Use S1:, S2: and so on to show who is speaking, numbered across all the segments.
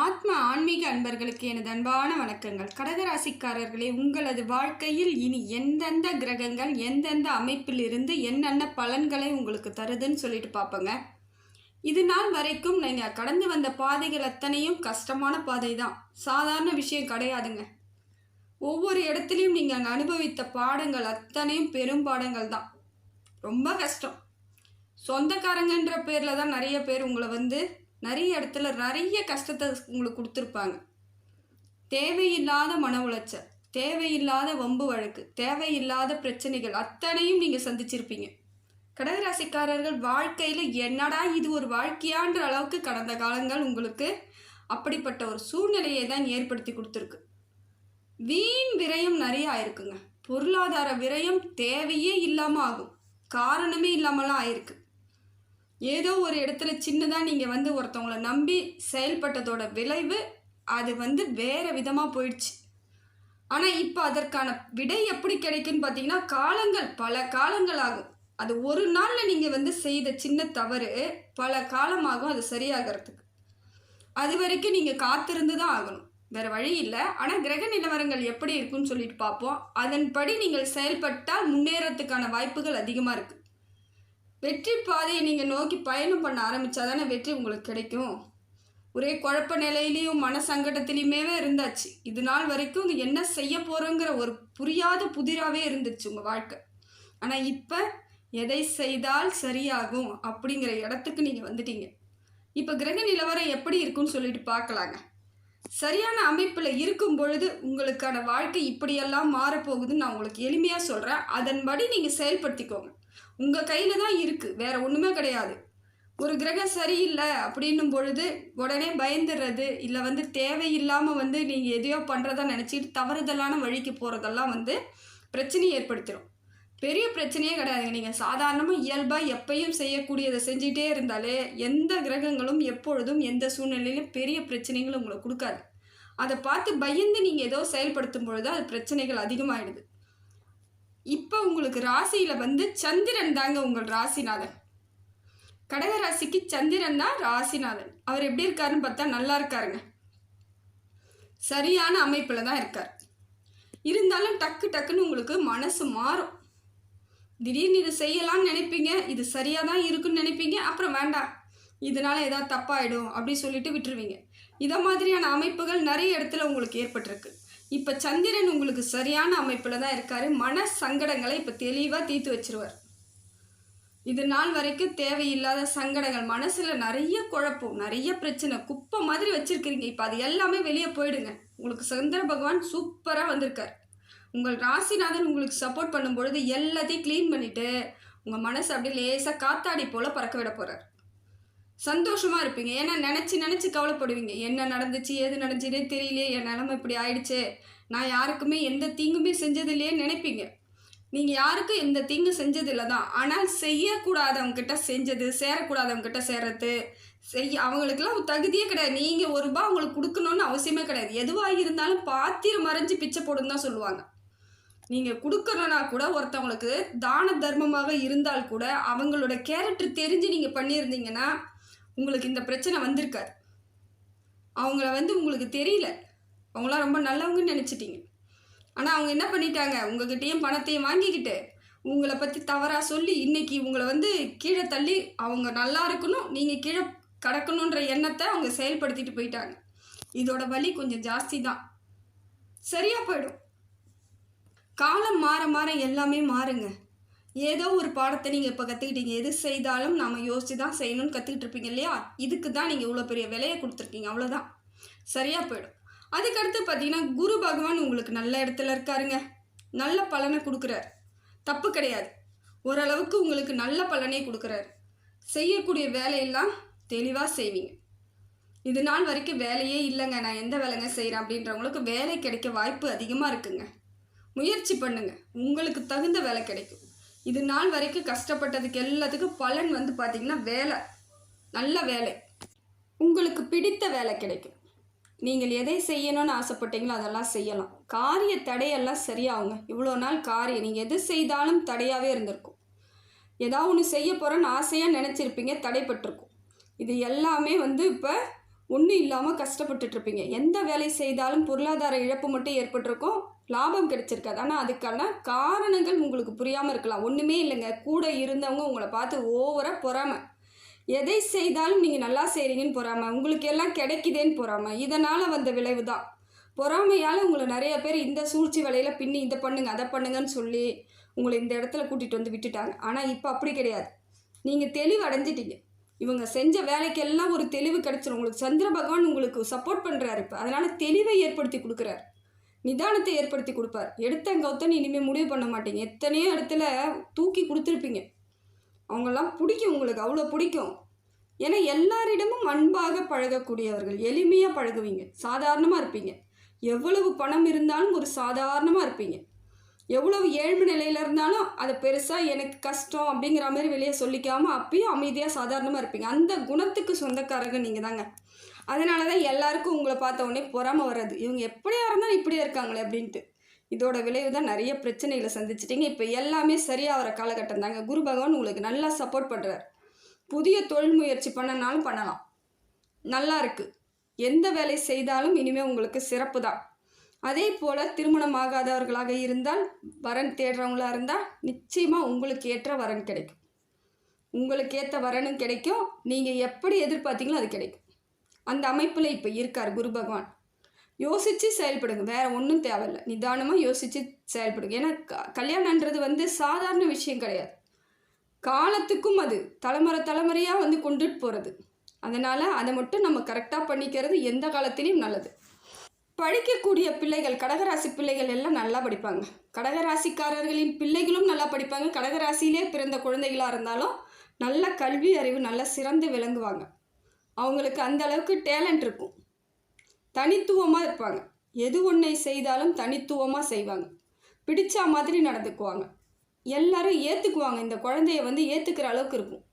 S1: ஆத்ம ஆன்மீக அன்பர்களுக்கு எனது அன்பான வணக்கங்கள். கடகராசிக்காரர்களே உங்களது வாழ்க்கையில் இனி எந்தெந்த கிரகங்கள் எந்தெந்த அமைப்பில் இருந்து என்னென்ன பலன்களை உங்களுக்கு தருதுன்னு சொல்லிட்டு பார்ப்போங்க. இது நாள் வரைக்கும் நீங்கள் கடந்து வந்த பாதைகள் அத்தனையும் கஷ்டமான பாதை தான் சாதாரண விஷயம் கிடையாதுங்க. ஒவ்வொரு இடத்துலையும் நீங்கள் அங்கே அனுபவித்த பாடங்கள் அத்தனையும் பெரும் பாடங்கள் தான். ரொம்ப கஷ்டம். சொந்தக்காரங்கன்ற பேரில் தான் நிறைய பேர் உங்களை வந்து நிறைய இடத்துல நிறைய கஷ்டத்தை உங்களுக்கு கொடுத்துருப்பாங்க. தேவையில்லாத மன உளைச்சல் தேவையில்லாத வம்பு வழக்கு தேவையில்லாத பிரச்சனைகள் அத்தனையும் நீங்கள் சந்திச்சிருப்பீங்க. கடகராசிக்காரர்கள் வாழ்க்கையில் என்னடா இது ஒரு வாழ்க்கையான்ற அளவுக்கு கடந்த காலங்கள் உங்களுக்கு அப்படிப்பட்ட ஒரு சூழ்நிலையை தான் ஏற்படுத்தி கொடுத்துருக்கு. வீண் விரயம் நிறைய ஆயிருக்குங்க. பொருளாதார விரயம் தேவையே இல்லாமல் ஆகும். காரணமே இல்லாமலாம் ஆயிருக்கு. ஏதோ ஒரு இடத்துல சின்னதாக நீங்கள் வந்து ஒருத்தவங்கள நம்பி செயல்பட்டதோட விளைவு அது வந்து வேறு விதமாக போயிடுச்சு. ஆனால் இப்போ அதற்கான விடை எப்படி கிடைக்குன்னு பார்த்தீங்கன்னா காலங்கள் பல காலங்கள் ஆகும். அது ஒரு நாளில் நீங்கள் வந்து செய்த சின்ன தவறு பல காலமாகும் அது சரியாகிறதுக்கு. அது வரைக்கும் நீங்கள் காத்திருந்து தான் ஆகணும். வேறு வழி இல்லை. ஆனால் கிரக நிலவரங்கள் எப்படி இருக்குன்னு சொல்லிட்டு பார்ப்போம் அதன்படி நீங்கள் செயல்பட்டால் முன்னேறத்துக்கான வாய்ப்புகள் அதிகமாக இருக்குது வெற்றி பாதையை நீங்கள் நோக்கி பயணம் பண்ண ஆரம்பித்தா தானே வெற்றி உங்களுக்கு கிடைக்கும். ஒரே குழப்ப நிலையிலையும் மன சங்கடத்துலையுமே இருந்தாச்சு. இது நாள் வரைக்கும் என்ன செய்ய போகிறோங்கிற ஒரு புரியாத புதிராகவே இருந்துச்சு உங்கள் வாழ்க்கை. ஆனால் இப்போ எதை செய்தால் சரியாகும் அப்படிங்கிற இடத்துக்கு நீங்கள் வந்துட்டீங்க. இப்போ கிரக நிலவரம் எப்படி இருக்குன்னு சொல்லிட்டு பார்க்கலாங்க. சரியான அமைப்பில் இருக்கும் பொழுது உங்களுக்கான வாழ்க்கை இப்படியெல்லாம் மாறப்போகுதுன்னு நான் உங்களுக்கு எளிமையாக சொல்கிறேன் அதன்படி நீங்கள் செயல்படுத்திக்கோங்க. உங்கள் கையில் தான் இருக்குது வேற ஒன்றுமே கிடையாது. ஒரு கிரகம் சரியில்லை அப்படின்னும் பொழுது உடனே பயந்துடுறது இல்லை வந்து தேவையில்லாமல் வந்து நீங்கள் எதையோ பண்ணுறதா நினச்சிட்டு தவறுதலான வழிக்கு போகிறதெல்லாம் வந்து பிரச்சனையை ஏற்படுத்திடும் பெரிய பிரச்சனையே கிடையாதுங்க. நீங்கள் சாதாரணமாக இயல்பாக எப்பயும் செய்யக்கூடியதை செஞ்சிட்டே இருந்தாலே எந்த கிரகங்களும் எப்பொழுதும் எந்த சூழ்நிலையிலும் பெரிய பிரச்சனைகளும் உங்களுக்கு கொடுக்காது. அதை பார்த்து பயந்து நீங்கள் ஏதோ செயல்படுத்தும் பொழுது அது பிரச்சனைகள் அதிகமாகிடுது இப்போ உங்களுக்கு ராசியில் வந்து சந்திரன் தாங்க உங்கள் ராசிநாதன். கடக ராசிக்கு சந்திரன் தான் ராசிநாதன். அவர் எப்படி இருக்காருன்னு பார்த்தா நல்லா இருக்காருங்க. சரியான அமைப்பில் தான் இருக்கார். இருந்தாலும் டக்கு டக்குன்னு உங்களுக்கு மனசு மாறும். திடீர்னு இது செய்யலாம்னு நினைப்பீங்க. இது சரியாக தான் இருக்குன்னு நினைப்பீங்க. அப்புறம் வேண்டாம். இதனால் ஏதாவது தப்பாயிடும் அப்படி சொல்லிட்டு விட்டுருவீங்க. இதை மாதிரியான அமைப்புகள் நிறைய இடத்துல உங்களுக்கு ஏற்பட்டிருக்கு. இப்போ சந்திரன் உங்களுக்கு சரியான அமைப்பில் தான் இருக்கார். மன சங்கடங்களை இப்போ தெளிவாக தீர்த்து வச்சிருவார். இது நாள் வரைக்கும் தேவையில்லாத சங்கடங்கள் மனசில் நிறைய குழப்பம் நிறைய பிரச்சனை குப்பை மாதிரி வச்சுருக்கிறீங்க. இப்போ அது எல்லாமே வெளியே போயிடுங்க. உங்களுக்கு சந்திர பகவான் சூப்பராக வந்திருக்கார். உங்கள் ராசிநாதன் உங்களுக்கு சப்போர்ட் பண்ணும் பொழுது எல்லாத்தையும் க்ளீன் பண்ணிவிட்டு உங்கள் மனசு அப்படியே லேசாக காத்தாடி போல் பறக்க விட போகிறார் சந்தோஷமாக இருப்பீங்க. ஏன்னா நினச்சி நினச்சி கவலைப்படுவீங்க. என்ன நடந்துச்சு ஏது நடந்துச்சுனே தெரியலையே என் நிலமை இப்படி ஆயிடுச்சு. நான் யாருக்குமே எந்த தீங்குமே செஞ்சதில்லையே நினைப்பீங்க. நீங்கள் யாருக்கும் எந்த தீங்கு செஞ்சதில்லை தான் ஆனால் செய்யக்கூடாதவங்கக்கிட்ட செஞ்சது சேரக்கூடாதவங்கக்கிட்ட சேர்றது செய்ய அவங்களுக்கெல்லாம் தகுதியே கிடையாது. நீங்கள் ஒரு ரூபா அவங்களுக்கு கொடுக்கணும்னு அவசியமே கிடையாது. எதுவாக இருந்தாலும் பாத்திரம் மறைஞ்சு பிச்சை போடுன்னு தான் சொல்லுவாங்க. நீங்கள் கொடுக்கணுன்னா கூட ஒருத்தவங்களுக்கு தான தர்மமாக இருந்தால் கூட அவங்களோட கேரக்டர் தெரிஞ்சு நீங்கள் பண்ணியிருந்தீங்கன்னா உங்களுக்கு இந்த பிரச்சனை வந்திருக்காது. அவங்கள வந்து உங்களுக்கு தெரியல. அவங்களாம் ரொம்ப நல்லவங்கன்னு நினச்சிட்டிங்க. ஆனால் அவங்க என்ன பண்ணிட்டாங்க? உங்ககிட்டயும் பணத்தையும் வாங்கிக்கிட்டு உங்களை பற்றி தவறாக சொல்லி இன்னைக்கு உங்களை வந்து கீழே தள்ளி அவங்க நல்லா இருக்கணும் நீங்கள் கீழே கடக்கணுன்ற எண்ணத்தை அவங்க செயல்படுத்திட்டு போயிட்டாங்க. இதோட வலி கொஞ்சம் ஜாஸ்தி தான். சரியாக போயிடும். காலம் மாற மாற எல்லாமே மாறுங்க. ஏதோ ஒரு பாடத்தை நீங்கள் இப்போ கற்றுக்கிட்டீங்க எது செய்தாலும் நாம் யோசித்து தான் செய்யணும்னு கற்றுக்கிட்டு இருப்பீங்க இல்லையா? இதுக்கு தான் நீங்கள் இவ்வளோ பெரிய விலையை கொடுத்துருக்கீங்க. அவ்வளோதான் சரியாக போயிடும். அதுக்கடுத்து பார்த்தீங்கன்னா குரு பகவான் உங்களுக்கு நல்ல இடத்துல இருக்காருங்க. நல்ல பலனை கொடுக்குறாரு. தப்பு கிடையாது. ஓரளவுக்கு உங்களுக்கு நல்ல பலனே கொடுக்குறாரு. செய்யக்கூடிய வேலையெல்லாம் தெளிவாக செய்வீங்க. இது நாள் வரைக்கும் வேலையே இல்லைங்க. நான் எந்த வேலைங்க செய்கிறேன் அப்படின்றவங்களுக்கு வேலை கிடைக்க வாய்ப்பு அதிகமாக இருக்குங்க. முயற்சி பண்ணுங்கள் உங்களுக்கு தகுந்த வேலை கிடைக்கும். இது நாள் வரைக்கும் கஷ்டப்பட்டதுக்கு எல்லாத்துக்கும் பலன் வந்து பார்த்திங்கன்னா வேலை. நல்ல வேலை. உங்களுக்கு பிடித்த வேலை கிடைக்கும். நீங்கள் எதை செய்யணும்னு ஆசைப்பட்டீங்களோ அதெல்லாம் செய்யலாம். காரிய தடையெல்லாம் சரியாகுங்க. இவ்வளோ நாள் காரியம். நீங்கள் எது செய்தாலும் தடையாகவே இருந்திருக்கும். ஏதாவது ஒன்று செய்ய போகிறோன்னு ஆசையாக நினச்சிருப்பீங்க தடைப்பட்டிருக்கும். இது எல்லாமே வந்து இப்போ ஒன்றும் இல்லாமல் கஷ்டப்பட்டுட்ருப்பீங்க எந்த வேலை செய்தாலும் பொருளாதார இழப்பு மட்டும் ஏற்பட்டிருக்கும். லாபம் கிடைச்சிருக்காது. ஆனால் அதுக்கான காரணங்கள் உங்களுக்கு புரியாமல் இருக்கலாம். ஒன்றுமே இல்லைங்க. கூட இருந்தவங்க உங்களை பார்த்து ஓவராக பொறாமை. எதை செய்தாலும் நீங்கள் நல்லா செய்கிறீங்கன்னு பொறாமல் உங்களுக்கு எல்லாம் கிடைக்குதேன்னு பொறாமல் இதனால் வந்த விளைவு தான் பொறாமையால் உங்களை நிறைய பேர் இந்த சூழ்ச்சி வேலையில் பின்னி இதை பண்ணுங்க அதை பண்ணுங்கன்னு சொல்லி உங்களை இந்த இடத்துல கூட்டிகிட்டு வந்து விட்டுட்டாங்க. ஆனால் இப்போ அப்படி கிடையாது. நீங்கள் தெளிவு அடைஞ்சிட்டீங்க. இவங்க செஞ்ச வேலைக்கெல்லாம் ஒரு தெளிவு கிடச்சிடும் உங்களுக்கு சந்திர பகவான் உங்களுக்கு சப்போர்ட் பண்ணுறாரு இப்போ. அதனால் தெளிவை ஏற்படுத்தி கொடுக்குறாரு. நிதானத்தை ஏற்படுத்தி கொடுப்பார். எடுத்த கௌத்தன் இனிமேல் முடிவு பண்ண மாட்டீங்க. எத்தனையோ இடத்துல தூக்கி கொடுத்துருப்பீங்க. அவங்கெல்லாம் பிடிக்கும் உங்களுக்கு. அவ்வளோ பிடிக்கும். ஏன்னா எல்லாரிடமும் அன்பாக பழகக்கூடியவர்கள். எளிமையாக பழகுவீங்க. சாதாரணமாக இருப்பீங்க. எவ்வளவு பணம் இருந்தாலும் ஒரு சாதாரணமாக இருப்பீங்க. எவ்வளவு ஏழ்மை நிலையில் இருந்தாலும் அதை பெருசாக எனக்கு கஷ்டம் அப்படிங்கிற மாதிரி வெளியே சொல்லிக்காமல் அப்பயும் அமைதியாக சாதாரணமாக இருப்பீங்க. அந்த குணத்துக்கு சொந்தக்காரங்க நீங்கள் தாங்க அதனால தான் எல்லாருக்கும் உங்களை பார்த்த உடனே பொறாமல் வர்றது இவங்க எப்படியா இருந்தாலும் இப்படியே இருக்காங்களே அப்படின்ட்டு. இதோட விளைவு தான் நிறைய பிரச்சனைகளை சந்திச்சிட்டிங்க. இப்போ எல்லாமே சரியாகிற காலகட்டம் தாங்க குரு பகவான் உங்களுக்கு நல்லா சப்போர்ட் பண்ணுறார் புதிய தொழில் முயற்சி பண்ணனாலும் பண்ணலாம். நல்லா இருக்குது எந்த வேலை செய்தாலும் இனிமேல் உங்களுக்கு சிறப்பு தான். அதே போல் திருமணம் ஆகாதவர்களாக இருந்தால் வரன் தேடுறவங்களா இருந்தால் நிச்சயமாக உங்களுக்கு ஏற்ற வரன் கிடைக்கும். உங்களுக்கு ஏற்ற வரனும் கிடைக்கும். நீங்கள் எப்படி எதிர்பார்த்தீங்களோ அது கிடைக்கும். அந்த அமைப்பில் இப்போ இருக்கார் குரு பகவான். யோசித்து செயல்படுங்க. வேறு ஒன்றும் தேவையில்லை. நிதானமாக யோசித்து செயல்படுங்க. ஏன்னா க- கல்யாணன்றது வந்து சாதாரண விஷயம் கிடையாது. காலத்துக்கும் அது தலைமுறை தலைமுறையாக வந்து கொண்டுட்டு போகிறது அதனால் அதை மட்டும் நம்ம கரெக்டாக பண்ணிக்கிறது எந்த காலத்திலையும் நல்லது. படிக்கக்கூடிய பிள்ளைகள் கடகராசி பிள்ளைகள் எல்லாம் நல்லா படிப்பாங்க. கடகராசிக்காரர்களின் பிள்ளைகளும் நல்லா படிப்பாங்க. கடகராசியிலே பிறந்த குழந்தைகளாக இருந்தாலும் நல்ல கல்வி அறிவு நல்லா சிறந்து விளங்குவாங்க. அவங்களுக்கு அந்த அளவுக்கு டேலண்ட் இருக்கும். தனித்துவமாக இருப்பாங்க. எது ஒன்றை செய்தாலும் தனித்துவமாக செய்வாங்க. பிடிச்ச மாதிரி நடந்துக்குவாங்க. எல்லாரும் ஏற்றுக்குவாங்க இந்த குழந்தைய வந்து ஏற்றுக்கிற அளவுக்கு இருக்கும்.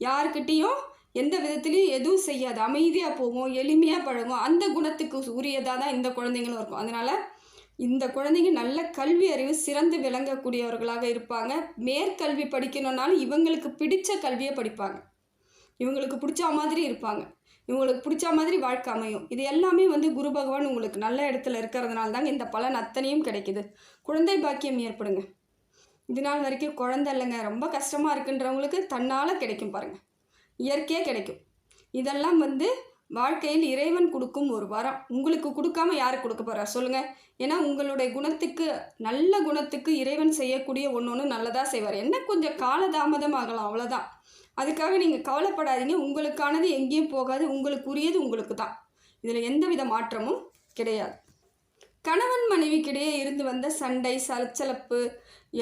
S1: யாருக்கிட்டேயும் எந்த விதத்துலையும் எதுவும் செய்யாது. அமைதியாக போகும் எளிமையாக பழகும். அந்த குணத்துக்கு உரியதாக தான் இந்த குழந்தைங்களும் இருக்கும். அதனால் இந்த குழந்தைங்க நல்ல கல்வி அறிவு சிறந்து விளங்கக்கூடியவர்களாக இருப்பாங்க. மேற்கல்வி படிக்கணுன்னாலும் இவங்களுக்கு பிடித்த கல்வியை படிப்பாங்க. இவங்களுக்கு பிடிச்ச மாதிரி இருப்பாங்க. இவங்களுக்கு பிடிச்ச மாதிரி வாழ்க்கை அமையும். இது எல்லாமே வந்து குரு பகவான் உங்களுக்கு நல்ல இடத்துல இருக்கிறதுனால தாங்க இந்த பலன் அத்தனையும் கிடைக்குது. குழந்தை பாக்கியம் ஏற்படுங்க. இது நாள் வரைக்கும் குழந்தை இல்லைங்க. ரொம்ப கஷ்டமாக இருக்குன்றவங்களுக்கு தன்னால் கிடைக்கும் பாருங்கள் இயற்கையாக கிடைக்கும். இதெல்லாம் வந்து வாழ்க்கையில் இறைவன் கொடுக்கும் ஒரு வரம். உங்களுக்கு கொடுக்காம யார் கொடுக்க போகிறார் சொல்லுங்கள் ஏன்னா உங்களுடைய குணத்துக்கு நல்ல குணத்துக்கு இறைவன் செய்யக்கூடிய ஒன்று ஒன்று நல்லதாக செய்வார். என்ன கொஞ்சம் காலதாமதம் ஆகலாம். அவ்வளோதான் அதுக்காக நீங்கள் கவலைப்படாதீங்க. உங்களுக்கானது எங்கேயும் போகாது. உங்களுக்குரியது உங்களுக்கு தான் இதில் எந்தவித மாற்றமும் கிடையாது. கணவன் மனைவிக்கிடையே இருந்து வந்த சண்டை சலச்சலப்பு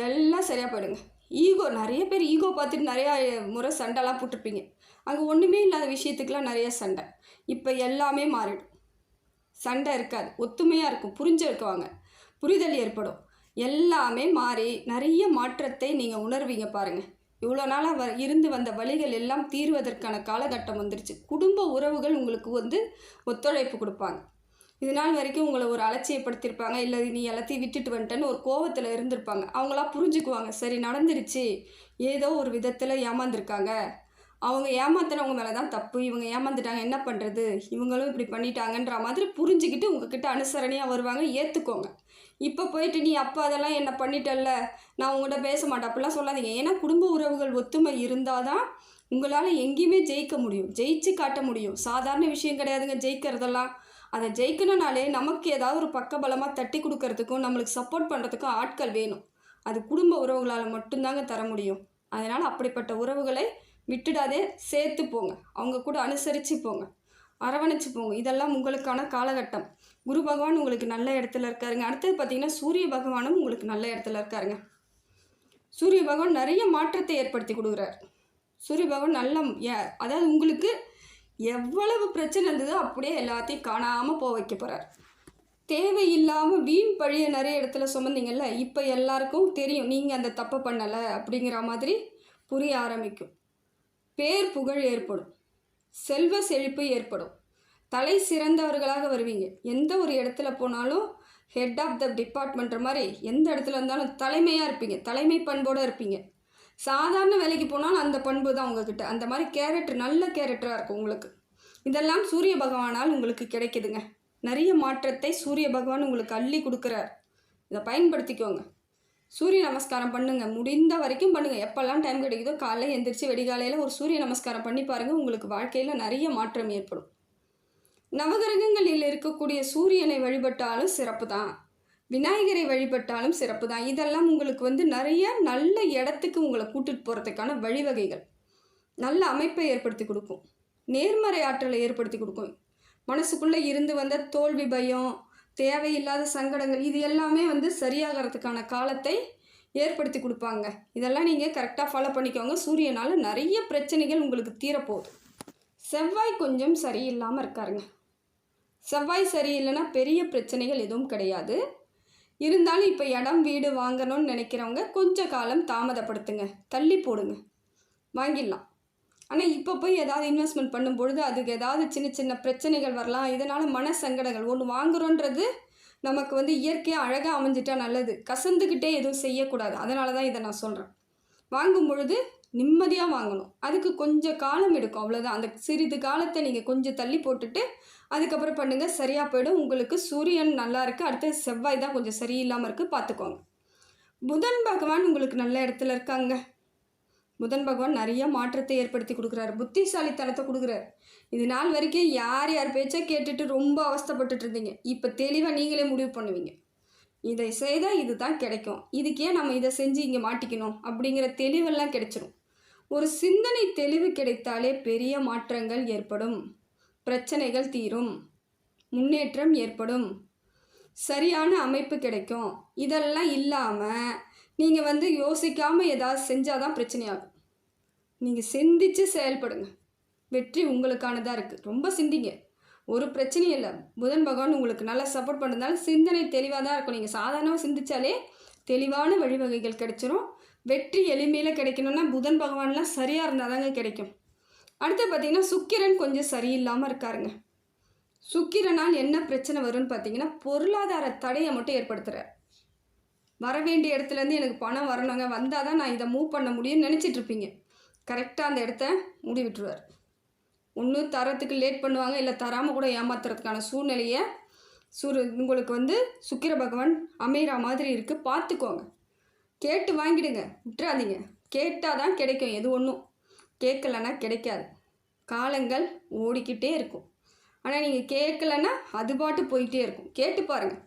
S1: எல்லாம் சரியாக போயிடுங்க. ஈகோ நிறைய பேர் ஈகோ பார்த்துட்டு நிறையா முறை சண்டைலாம் போட்டிருப்பீங்க. அங்கே ஒன்றுமே இல்லாத விஷயத்துக்கெலாம் நிறைய சண்டை. இப்போ எல்லாமே மாறிடும். சண்டை இருக்காது. ஒத்துமையாக இருக்கும். புரிஞ்சிருக்குவாங்க புரிதல் ஏற்படும். எல்லாமே மாறி நிறைய மாற்றத்தை நீங்கள் உணர்வீங்க பாருங்கள் இவ்வளோ நாளாக வ இருந்து வந்த வழிகள் எல்லாம் தீர்வதற்கான காலகட்டம் வந்துருச்சு. குடும்ப உறவுகள் உங்களுக்கு வந்து ஒத்துழைப்பு கொடுப்பாங்க. இது நாள் வரைக்கும் உங்களை ஒரு அலட்சியப்படுத்தியிருப்பாங்க இல்லை நீ எல்லாத்தையும் விட்டுட்டு வந்துட்டேன்னு ஒரு கோவத்தில் இருந்திருப்பாங்க. அவங்களா புரிஞ்சுக்குவாங்க சரி நடந்துருச்சு ஏதோ ஒரு விதத்தில் ஏமாந்துருக்காங்க. அவங்க ஏமாத்தினவங்க மேலே தான் தப்பு இவங்க ஏமாந்துட்டாங்க என்ன பண்ணுறது இவங்களும் இப்படி பண்ணிட்டாங்கன்ற மாதிரி புரிஞ்சுக்கிட்டு உங்ககிட்ட அனுசரணையாக வருவாங்க ஏற்றுக்கோங்க இப்போ போயிட்டு நீ அப்போ அதெல்லாம் என்ன பண்ணிட்டல்ல? நான் உங்கள்கிட்ட பேச மாட்டேன். அப்படிலாம் சொல்லாதீங்க. ஏன்னா குடும்ப உறவுகள் ஒத்துமை இருந்தால் தான் உங்களால் எங்கேயுமே ஜெயிக்க முடியும். ஜெயிச்சு காட்ட முடியும். சாதாரண விஷயம் கிடையாதுங்க ஜெயிக்கிறதெல்லாம். அதை ஜெயிக்கணும்னாலே நமக்கு ஏதாவது ஒரு பக்கபலமாக தட்டி கொடுக்கறதுக்கும் நம்மளுக்கு சப்போர்ட் பண்ணுறதுக்கும் ஆட்கள் வேணும். அது குடும்ப உறவுகளால் மட்டும்தாங்க தர முடியும். அதனால் அப்படிப்பட்ட உறவுகளை விட்டுடாதே. சேர்த்து போங்க. அவங்க கூட அனுசரித்து போங்க. அரவணைச்சு போங்க. இதெல்லாம் உங்களுக்கான காலகட்டம். குரு பகவான் உங்களுக்கு நல்ல இடத்துல இருக்காருங்க. அடுத்தது பார்த்தீங்கன்னா சூரிய பகவானும் உங்களுக்கு நல்ல இடத்துல இருக்காருங்க. சூரிய பகவான் நிறைய மாற்றத்தை ஏற்படுத்தி கொடுக்குறார். சூரிய பகவான் நல்ல ஏ- அதாவது உங்களுக்கு எவ்வளவு பிரச்சனை இருந்ததோ அப்படியே எல்லாத்தையும் காணாமல் போக வைக்க போகிறார் தேவையில்லாமல் வீண் பழிய நிறைய இடத்துல சுமந்தீங்கல்ல இப்போ எல்லாருக்கும் தெரியும் நீங்கள் அந்த தப்பை பண்ணலை அப்படிங்கிற மாதிரி புரிய ஆரம்பிக்கும். பேர் புகழ் ஏற்படும். செல்வ செழிப்பு ஏற்படும். தலை சிறந்தவர்களாக வருவீங்க. எந்த ஒரு இடத்துல போனாலும் ஹெட் ஆஃப் த டிபார்ட்மெண்ட்ற மாதிரி எந்த இடத்துல இருந்தாலும் தலைமையாக இருப்பீங்க. தலைமை பண்போடு இருப்பீங்க. சாதாரண வேலைக்கு போனாலும் அந்த பண்பு தான் உங்ககிட்ட. அந்த மாதிரி கேரக்டர் நல்ல கேரக்டராக இருக்கும் உங்களுக்கு. இதெல்லாம் சூரிய பகவானால் உங்களுக்கு கிடைக்குதுங்க. நிறைய மாற்றத்தை சூரிய பகவான் உங்களுக்கு அள்ளி கொடுக்குறார். இதை பயன்படுத்திக்கோங்க. சூரிய நமஸ்காரம் பண்ணுங்க. முடிந்த வரைக்கும் பண்ணுங்க. எப்பெல்லாம் டைம் கிடைக்குதோ காலையில் எந்திரிச்சு வெடிகாலையில் ஒரு சூரிய நமஸ்காரம் பண்ணி பாருங்க. உங்களுக்கு வாழ்க்கையில் நிறைய மாற்றம் ஏற்படும். நவகிரகங்களில் இருக்கக்கூடிய சூரியனை வழிபட்டாலும் சிறப்பு தான் விநாயகரை வழிபட்டாலும் சிறப்பு தான் இதெல்லாம் உங்களுக்கு வந்து நிறைய நல்ல இடத்துக்கு உங்களை கூட்டிட்டு போகிறதுக்கான வழிவகைகள். நல்ல அமைப்பை ஏற்படுத்தி கொடுக்கும். நேர்மறை ஆற்றலை ஏற்படுத்தி கொடுக்கும். மனசுக்குள்ளே இருந்து வந்த தோல்வி பயம் தேவையில்லாத சங்கடங்கள் இது எல்லாமே வந்து சரியாகிறதுக்கான காலத்தை ஏற்படுத்தி கொடுப்பாங்க. இதெல்லாம் நீங்கள் கரெக்டாக ஃபாலோ பண்ணிக்கோங்க. சூரியனால் நிறைய பிரச்சனைகள் உங்களுக்கு தீரப்போகுது. செவ்வாய் கொஞ்சம் சரியில்லாமல் இருக்காருங்க. செவ்வாய் சரியில்லைன்னா பெரிய பிரச்சனைகள் எதுவும் கிடையாது. இருந்தாலும் இப்போ இடம் வீடு வாங்கணும்னு நினைக்கிறவங்க கொஞ்ச காலம் தாமதப்படுத்துங்க. தள்ளி போடுங்க. வாங்கிடலாம். ஆனால் இப்போ போய் ஏதாவது இன்வெஸ்ட்மெண்ட் பண்ணும்பொழுது அதுக்கு ஏதாவது சின்ன சின்ன பிரச்சனைகள் வரலாம். இதனால் மன சங்கடங்கள். ஒன்று வாங்குறோன்றது நமக்கு வந்து இயற்கையாக அழகாக அமைஞ்சிட்டா நல்லது. கசந்துக்கிட்டே எதுவும் செய்யக்கூடாது. அதனால தான் இதை நான் சொல்கிறேன் வாங்கும் பொழுது நிம்மதியாக வாங்கணும். அதுக்கு கொஞ்சம் காலம் எடுக்கும். அவ்வளோதான் அந்த சிறிது காலத்தை நீங்கள் கொஞ்சம் தள்ளி போட்டுட்டு அதுக்கப்புறம் பண்ணுங்கள் சரியாக போயிடும். உங்களுக்கு சூரியன் நல்லா இருக்குது அடுத்து செவ்வாய் தான் கொஞ்சம் சரியில்லாமல் இருக்குது பார்த்துக்கோங்க. புதன் பகவான் உங்களுக்கு நல்ல இடத்துல இருக்காங்க. புதன் பகவான் நிறைய மாற்றத்தை ஏற்படுத்தி கொடுக்குறாரு. புத்திசாலித்தனத்தை கொடுக்குறாரு. இது நாள் வரைக்கும் யார் யார் பேச்சை கேட்டுட்டு ரொம்ப அவஸ்தப்பட்டுட்டு இருந்தீங்க. இப்போ தெளிவாக நீங்களே முடிவு பண்ணுவீங்க. இதை செய்தால் இது தான் கிடைக்கும். இதுக்கே நம்ம இதை செஞ்சு இங்கே மாட்டிக்கணும்? அப்படிங்கிற தெளிவெல்லாம் கிடைச்சிரும். ஒரு சிந்தனை தெளிவு கிடைத்தாலே பெரிய மாற்றங்கள் ஏற்படும். பிரச்சனைகள் தீரும். முன்னேற்றம் ஏற்படும். சரியான அமைப்பு கிடைக்கும். இதெல்லாம் இல்லாமல் நீங்கள் வந்து யோசிக்காமல் ஏதாவது செஞ்சால் தான் பிரச்சனையாகும். நீங்கள் சிந்திச்சு செயல்படுங்க. வெற்றி உங்களுக்கானதாக இருக்குது ரொம்ப சிந்திங்க. ஒரு பிரச்சனையும் இல்லை. புதன் பகவான் உங்களுக்கு நல்லா சப்போர்ட் பண்ணுறதுனால சிந்தனை தெளிவாக தான் இருக்கும். நீங்கள் சாதாரணமாக சிந்திச்சாலே தெளிவான வழிவகைகள் கிடைச்சிரும். வெற்றி எளிமையில் கிடைக்கணும்னா புதன் பகவான்லாம் சரியாக இருந்தால் தாங்க கிடைக்கும். அடுத்து பார்த்தீங்கன்னா சுக்கிரன் கொஞ்சம் சரியில்லாமல் இருக்காருங்க. சுக்கிரனால் என்ன பிரச்சனை வரும்னு பார்த்தீங்கன்னா பொருளாதார தடையை மட்டும் ஏற்படுத்துகிறார் வர வேண்டிய இடத்துலேருந்து எனக்கு பணம் வரணுங்க வந்தால் தான் நான் இதை மூவ் பண்ண முடியும்னு நினச்சிட்டு இருப்பீங்க. கரெக்டாக அந்த இடத்த மூடி விட்டுருவார். ஒன்று தரத்துக்கு லேட் பண்ணுவாங்க இல்லை தராமல் கூட ஏமாத்துறதுக்கான சூழ்நிலையை சுரு உங்களுக்கு வந்து சுக்கிர பகவான் அமைகிற மாதிரி இருக்குது பார்த்துக்கோங்க. கேட்டு வாங்கிடுங்க. விட்டுறாதீங்க. கேட்டால் தான் கிடைக்கும் எது ஒன்றும் கேட்கலன்னா கிடைக்காது. காலங்கள் ஓடிக்கிட்டே இருக்கும். ஆனால் நீங்கள் கேட்கலன்னா அது பாட்டு போயிட்டே இருக்கும். கேட்டு பாருங்கள்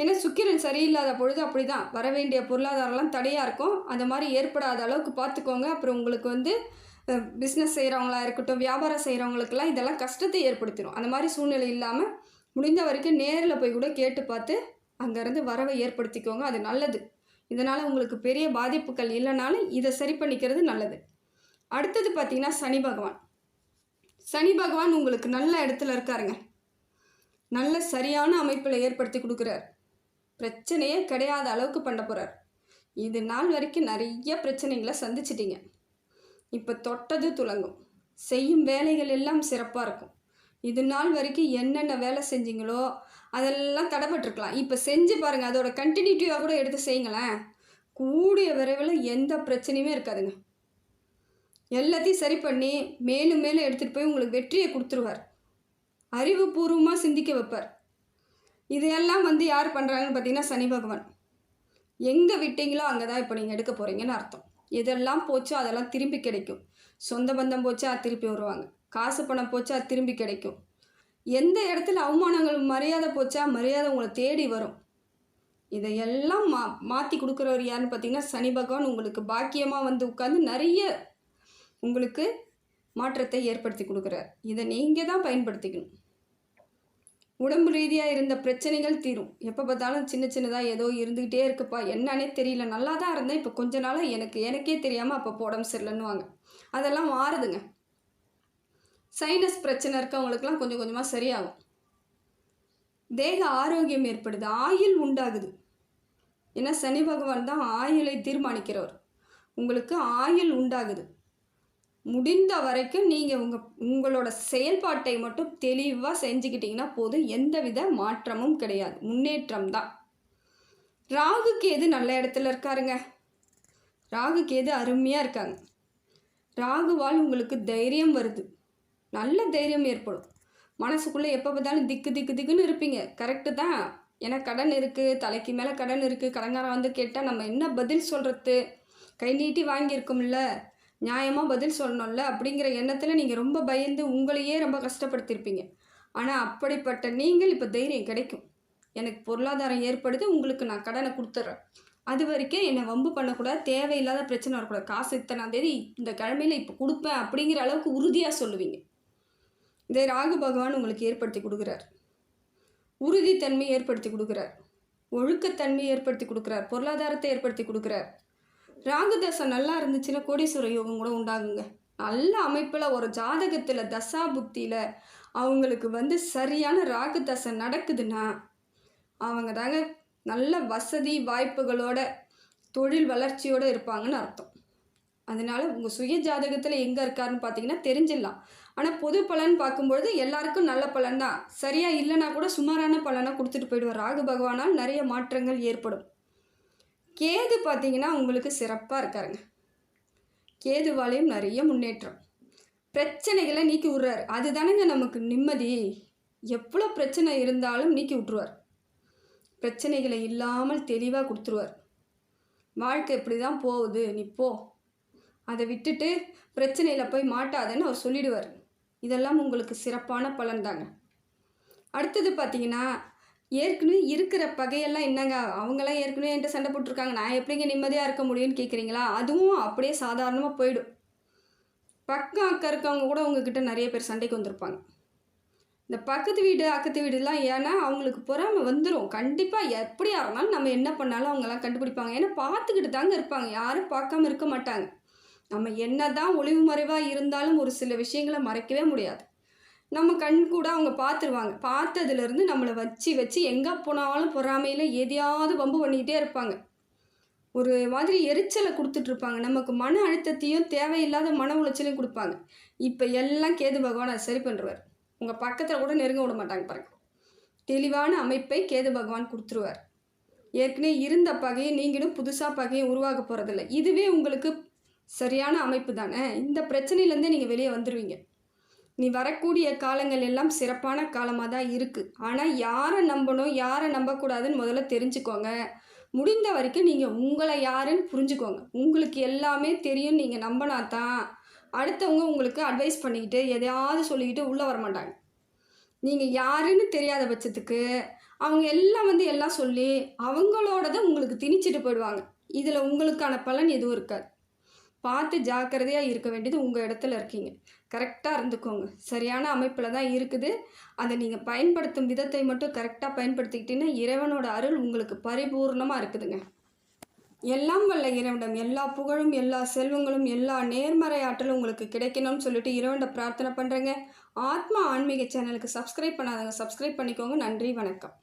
S1: ஏன்னா சுக்கிரன் சரியில்லாத பொழுது அப்படி தான் வர வேண்டிய பொருளாதாரம்லாம் தடையாக இருக்கும். அந்த மாதிரி ஏற்படாத அளவுக்கு பார்த்துக்கோங்க. அப்புறம் உங்களுக்கு வந்து பிஸ்னஸ் செய்கிறவங்களா இருக்கட்டும் வியாபாரம் செய்கிறவங்களுக்கெல்லாம் இதெல்லாம் கஷ்டத்தை ஏற்படுத்திடும் அந்த மாதிரி சூழ்நிலை இல்லாமல் முடிந்த வரைக்கும் நேரில் போய் கூட கேட்டு பார்த்து அங்கேருந்து வரவை ஏற்படுத்திக்கோங்க. அது நல்லது. இதனால் உங்களுக்கு பெரிய பாதிப்புகள் இல்லைனாலும் இதை சரி பண்ணிக்கிறது நல்லது. அடுத்தது பார்த்தீங்கன்னா சனி பகவான். சனி பகவான் உங்களுக்கு நல்ல இடத்துல இருக்காருங்க. நல்ல சரியான அமைப்பில் ஏற்படுத்தி கொடுக்குறார். பிரச்சனையே கிடையாத அளவுக்கு பண்ண போகிறார் இது நாள் வரைக்கும் நிறைய பிரச்சனைகளை சந்திச்சிட்டிங்க. இப்போ தொட்டது துலங்கும். செய்யும் வேலைகள் எல்லாம் சிறப்பாக இருக்கும். இது நாள் வரைக்கும் என்னென்ன வேலை செஞ்சீங்களோ அதெல்லாம் தடைப்பட்டிருக்கலாம். இப்போ செஞ்சு பாருங்கள் அதோட கண்டினியூட்டிவாக கூட எடுத்து செய்யுங்களேன். கூடிய விரைவில் எந்த பிரச்சனையுமே இருக்காதுங்க. எல்லாத்தையும் சரி பண்ணி மேலும் மேலும் எடுத்துகிட்டு போய் உங்களுக்கு வெற்றியை கொடுத்துருவார். அறிவுபூர்வமாக சிந்திக்க வைப்பார். இதையெல்லாம் வந்து யார் பண்ணுறாங்கன்னு பார்த்தீங்கன்னா சனி பகவான். எங்கே விட்டீங்களோ அங்கே தான் இப்போ நீங்கள் எடுக்க போகிறீங்கன்னு அர்த்தம். எதெல்லாம் போச்சோ அதெல்லாம் திரும்பி கிடைக்கும். சொந்த பந்தம் போச்சா அது திருப்பி வருவாங்க. காசு பணம் போச்சா அது திரும்பி கிடைக்கும். எந்த இடத்துல அவமானங்கள் மரியாதை போச்சா மரியாதை உங்களை தேடி வரும். இதையெல்லாம் மா மாற்றி கொடுக்குறவர் யாருன்னு பார்த்தீங்கன்னா சனி பகவான். உங்களுக்கு பாக்கியமாக வந்து உட்காந்து நிறைய உங்களுக்கு மாற்றத்தை ஏற்படுத்தி கொடுக்குறார். இதை நீங்கள் தான் பயன்படுத்திக்கணும். உடம்பு ரீதியாக இருந்த பிரச்சனைகள் தீரும். எப்போ பார்த்தாலும் சின்ன சின்னதாக ஏதோ இருந்துக்கிட்டே இருக்குப்பா என்னன்னே தெரியல. நல்லா தான் இருந்தேன். இப்போ கொஞ்ச நாளாக எனக்கு எனக்கே தெரியாமல் அப்போ உடம்பு சரியில்லைன்னுவாங்க. அதெல்லாம் மாறுதுங்க. சைனஸ் பிரச்சனை இருக்கவங்களுக்குலாம் கொஞ்சம் கொஞ்சமாக சரியாகும். தேக ஆரோக்கியம் ஏற்படுது. ஆயுள் உண்டாகுது. ஏன்னா சனி பகவான் தான் ஆயுளை தீர்மானிக்கிறவர். உங்களுக்கு ஆயுள் உண்டாகுது. முடிந்த வரைக்கும் நீங்கள் உங்கள் உங்களோட செயல்பாட்டை மட்டும் தெளிவாக செஞ்சுக்கிட்டிங்கன்னா போதும். எந்தவித மாற்றமும் கிடையாது. முன்னேற்றம் தான். ராகுக்கு எது நல்ல இடத்துல இருக்காருங்க? ராகுக்கு எது அருமையாக இருக்காங்க? ராகுவால் உங்களுக்கு தைரியம் வருது. நல்ல தைரியம் ஏற்படும். மனசுக்குள்ளே எப்போ பார்த்தாலும் திக்கு திக்கு திக்குன்னு இருப்பீங்க. கரெக்டு தான். ஏன்னா கடன் இருக்குது தலைக்கு மேலே கடன் இருக்குது கடங்காரன் வந்து கேட்டால் நம்ம என்ன பதில் சொல்கிறது கை நீட்டி வாங்கியிருக்கோம்ல. நியாயமாக பதில் சொல்லணும்ல அப்படிங்கிற எண்ணத்தில் நீங்கள் ரொம்ப பயந்து உங்களையே ரொம்ப கஷ்டப்படுத்தியிருப்பீங்க ஆனால் அப்படிப்பட்ட நீங்கள் இப்போ தைரியம் கிடைக்கும். எனக்கு பொருளாதாரம் ஏற்படுது உங்களுக்கு நான் கடனை கொடுத்துட்றேன் அது வரைக்கும் என்னை வம்பு பண்ணக்கூடாது தேவையில்லாத பிரச்சனை வரக்கூடாது. காசு இத்தனாம் தேதி இந்த கிழமையில் இப்போ கொடுப்பேன் அப்படிங்கிற அளவுக்கு உறுதியாக சொல்லுவீங்க. இதை ராகு பகவான் உங்களுக்கு ஏற்படுத்தி கொடுக்குறார். உறுதித்தன்மை ஏற்படுத்தி கொடுக்குறார். ஒழுக்கத்தன்மை ஏற்படுத்தி கொடுக்குறார். பொருளாதாரத்தை ஏற்படுத்தி கொடுக்குறார். ராகு தசை நல்லா இருந்துச்சுன்னா கோடீஸ்வர யோகம் கூட உண்டாகுங்க. நல்ல அமைப்பில் ஒரு ஜாதகத்தில் தசா புத்தியில் அவங்களுக்கு வந்து சரியான ராகு தசை நடக்குதுன்னா அவங்க தாங்க நல்ல வசதி வாய்ப்புகளோட தொழில் வளர்ச்சியோடு இருப்பாங்கன்னு அர்த்தம். அதனால உங்கள் சுய ஜாதகத்தில் எங்கே இருக்காருன்னு பார்த்தீங்கன்னா தெரிஞ்சிடலாம். ஆனால் பொது பலன் பார்க்கும்பொழுது எல்லாருக்கும் நல்ல பலன் தான். சரியாக இல்லைனா கூட சுமாரான பலனாக கொடுத்துட்டு போயிடுவார். ராகு பகவானால் நிறைய மாற்றங்கள் ஏற்படும். கேது பார்த்தீங்கன்னா உங்களுக்கு சிறப்பாக இருக்காருங்க. கேதுவாலையும் நிறைய முன்னேற்றம். பிரச்சனைகளை நீக்கி விட்றாரு. அதுதானங்க நமக்கு நிம்மதி. எவ்வளோ பிரச்சனை இருந்தாலும் நீக்கி விட்ருவார் பிரச்சனைகளை இல்லாமல் தெளிவாக கொடுத்துருவார். வாழ்க்கை இப்படி தான் போகுது. நீ போ. அதை விட்டுட்டு பிரச்சனையில் போய் மாட்டாதன்னு அவர் சொல்லிடுவார். இதெல்லாம் உங்களுக்கு சிறப்பான பலன் தாங்க அடுத்தது பார்த்தீங்கன்னா ஏற்கனவே இருக்கிற பகையெல்லாம் என்னங்க? அவங்களாம் ஏற்கனவே என்கிட்ட சண்டை போட்டிருக்காங்க. நான் எப்படிங்க நிம்மதியாக இருக்க முடியும்னு கேட்குறீங்களா அதுவும் அப்படியே சாதாரணமாக போயிடும். பக்கம் அக்கம் இருக்கவங்க கூட உங்ககிட்ட நிறைய பேர் சண்டைக்கு வந்திருப்பாங்க. இந்த பக்கத்து வீடு அக்கத்து வீடுலாம் ஏன்னா அவங்களுக்கு பொறாமை வந்துடும் கண்டிப்பாக எப்படியா இருந்தாலும் நம்ம என்ன பண்ணாலும் அவங்கெல்லாம் கண்டுபிடிப்பாங்க. ஏன்னா பார்த்துக்கிட்டு தாங்க இருப்பாங்க. யாரும் பார்க்காம இருக்க மாட்டாங்க. நம்ம என்ன தான் ஒளிவு மறைவாக இருந்தாலும் ஒரு சில விஷயங்களை மறைக்கவே முடியாது. நம்ம கண் கூட அவங்க பார்த்துருவாங்க. பார்த்ததுலேருந்து நம்மளை வச்சு வச்சு எங்கே போனாலும் பொறாமையில் எதையாவது வம்பு பண்ணிக்கிட்டே இருப்பாங்க. ஒரு மாதிரி எரிச்சலை கொடுத்துட்ருப்பாங்க நமக்கு மன அழுத்தத்தையும் தேவையில்லாத மன உளைச்சலையும் கொடுப்பாங்க. இப்போ எல்லாம் கேது பகவான் அதை சரி பண்ணுறார் உங்கள் பக்கத்தில் கூட நெருங்க விட மாட்டாங்க பாருங்க. தெளிவான அமைப்பை கேது பகவான் கொடுத்துருவார். ஏற்கனவே இருந்த பகையை நீங்களும் புதுசாக பகையும் உருவாக போகிறதில்ல இதுவே உங்களுக்கு சரியான அமைப்பு தானே? இந்த பிரச்சனையிலேருந்தே நீங்கள் வெளியே வந்துடுவீங்க நீ வரக்கூடிய காலங்கள் எல்லாம் சிறப்பான காலமாக தான் இருக்குது ஆனால் யாரை நம்பணும் யாரை நம்பக்கூடாதுன்னு முதல்ல தெரிஞ்சுக்கோங்க. முடிந்த வரைக்கும் நீங்கள் உங்களை யாருன்னு புரிஞ்சுக்கோங்க. உங்களுக்கு எல்லாமே தெரியும் நீங்கள் நம்பினா தான் அடுத்தவங்க உங்களுக்கு அட்வைஸ் பண்ணிக்கிட்டு எதையாவது சொல்லிக்கிட்டு உள்ளே வர மாட்டாங்க நீங்கள் யாருன்னு தெரியாத பட்சத்துக்கு அவங்க எல்லாம் வந்து எல்லாம் சொல்லி அவங்களோடத உங்களுக்கு திணிச்சிட்டு போயிடுவாங்க. இதில் உங்களுக்கான பலன் எதுவும் இருக்காது. பார்த்து ஜாக்கிரதையாக இருக்க வேண்டியது உங்கள் இடத்துல இருக்கீங்க. கரெக்டாக இருந்துக்கோங்க. சரியான அமைப்பில் தான் இருக்குது. அதை நீங்கள் பயன்படுத்தும் விதத்தை மட்டும் கரெக்டாக பயன்படுத்திக்கிட்டீங்கன்னா இறைவனோட அருள் உங்களுக்கு பரிபூர்ணமாக இருக்குதுங்க. எல்லாம் வல்ல இறைவனிடம் எல்லா புகழும் எல்லா செல்வங்களும் எல்லா நேர்மறை ஆற்றலும் உங்களுக்கு கிடைக்கணும்னு சொல்லிட்டு இறைவன்ட பிரார்த்தனை பண்ணுறேங்க ஆத்மா ஆன்மீக சேனலுக்கு சப்ஸ்கிரைப் பண்ணாதவங்க சப்ஸ்கிரைப் பண்ணிக்கோங்க. நன்றி வணக்கம்.